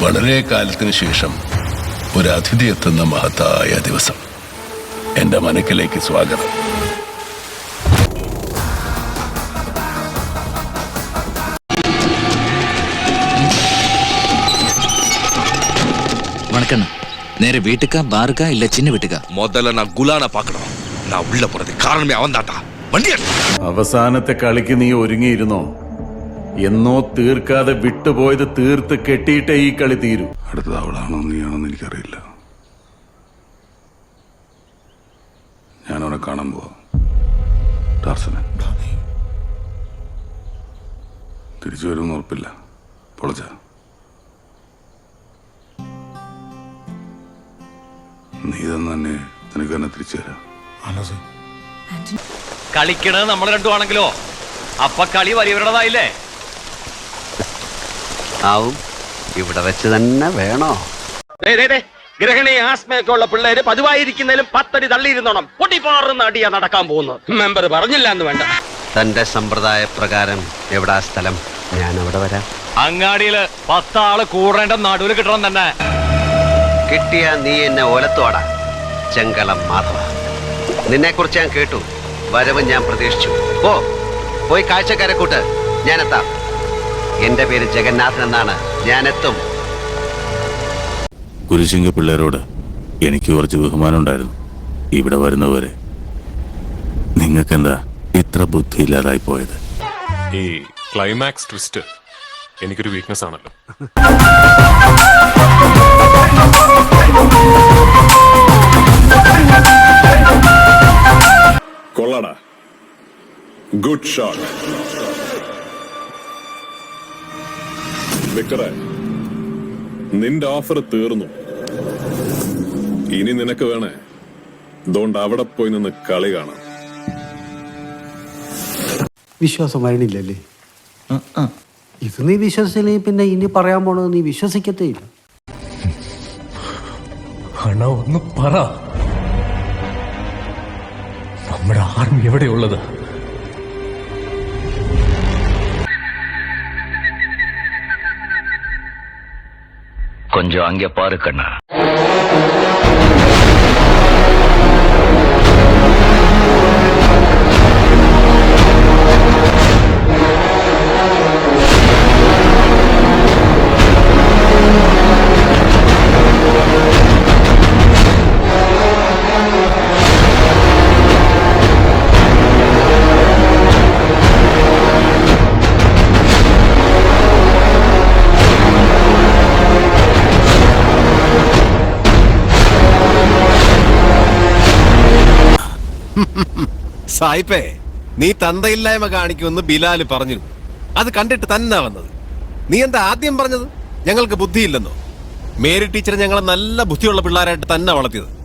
വളരെ കാലത്തിന് ശേഷം ഒരു അതിഥി എത്തുന്ന മഹത്തായ ദിവസം എന്റെ മനക്കിലേക്ക് സ്വാഗതം வணக்கண்ணா நேர வீட்டுக்கா பாருக்கா இல்ல சின்ன வீட்டுக்கா முதல்ல நான் குலான பார்க்கணும் நான் உள்ள போறது காரணமே அவன் தான்டா வண்டி எடு. അവസാനത്തെ കളിക്ക് നീ ഒരുങ്ങിയിരുന്നോ എന്നോ തീർക്കാതെ വിട്ടുപോയത് തീർത്ത് കെട്ടിയിട്ടേ ഈ കളി തീരൂ. അടുത്തത് അവളാണോ നീയാണോന്ന് എനിക്കറിയില്ല. ഞാൻ അവനെ കാണാൻ പോവാ. ടാർസനെ തിരിച്ചു വരുമെന്ന് ഉറപ്പില്ല. പൊളച്ച. നീ തന്നെ തന്നെ നിനക്ക് തന്നെ തിരിച്ചു തരാം. കളിക്കണത് നമ്മൾ രണ്ടുമാണെങ്കിലോ അപ്പൊ കളി വലിയവരുടേതായില്ലേ? ആവും. ഇവിടെ വെച്ച് തന്നെ വേണോ? ദേ, ദേ, ദേ, ഗ്രഹണി ആസ്മയൊക്കെ ഉള്ള പിള്ളേര് പതിവായിരിക്കുന്നതിലും പത്തടി തള്ളിയിരുന്നോണം. പൊട്ടിപ്പാറുന്ന അടിയാ നടക്കാൻ പോകുന്നത്. മെമ്പർ പറഞ്ഞില്ല എന്ന് വേണ്ട. തന്റെ സമ്പ്രദായ പ്രകാരം എവിടാ സ്ഥലം? ഞാൻ അവിടെ വരാം. അങ്ങാടിയിൽ പത്താൾ കൂടേണ്ട നടുവിൽ കിട്ടണം തന്നെ. കിട്ടിയ നീ എന്നെ ഓലത്തോടാ ചെങ്കളം മാധവ. നിന്നെ കുറിച്ച് ഞാൻ കേട്ടു. വരവ് ഞാൻ പ്രതീക്ഷിച്ചു. ഓ പോയി കാഴ്ചക്കാരെ കൂട്ട്. ഞാനെത്താം. എന്റെ പേര് ജഗന്നാഥൻ എന്നാണ്. ഞാൻ എത്തും കുരിശിങ്ക പിള്ളേരോട് എനിക്ക് കുറച്ച് ബഹുമാനം ഉണ്ടായിരുന്നു ഇവിടെ വരുന്നവരെ. നിങ്ങൾക്കെന്താ ഇത്ര ബുദ്ധിയില്ലാതായി പോയത്? ഈ ക്ലൈമാക്സ് ട്വിസ്റ്റ് എനിക്കൊരു വീക്ക്നെസ് ആണല്ലോ. കൊള്ളടാ. ഗുഡ് ഷോട്ട് വിക്ടറെ നിന്റെ ഓഫർ തീർന്നു. ഇനി നിനക്ക് വേണേ അതുകൊണ്ട് അവിടെ പോയി നിന്ന് കളി കാണാം. വിശ്വാസം വരണില്ലല്ലേ? ഇത് നീ വിശ്വസിച്ചില്ലെങ്കിൽ പിന്നെ ഇനി പറയാൻ പോണത് നീ വിശ്വസിക്കത്തേയില്ല അണ ഒന്ന് പറ. നമ്മുടെ ആർമി എവിടെയുള്ളത്? கொஞ்சம் அங்க பாரு கண்ணா. സായിപ്പേ നീ തന്തയില്ലായ്മ കാണിക്കുമെന്ന് ബിലാൽ പറഞ്ഞു. അത് കണ്ടിട്ട് തന്നെ വന്നത്. നീ എന്താ ആദ്യം പറഞ്ഞത്? ഞങ്ങൾക്ക് ബുദ്ധിയില്ലെന്നോ? മേരി ടീച്ചർ ഞങ്ങളെ നല്ല ബുദ്ധിയുള്ള പിള്ളേരായിട്ട് തന്നെ വളർത്തിയത്.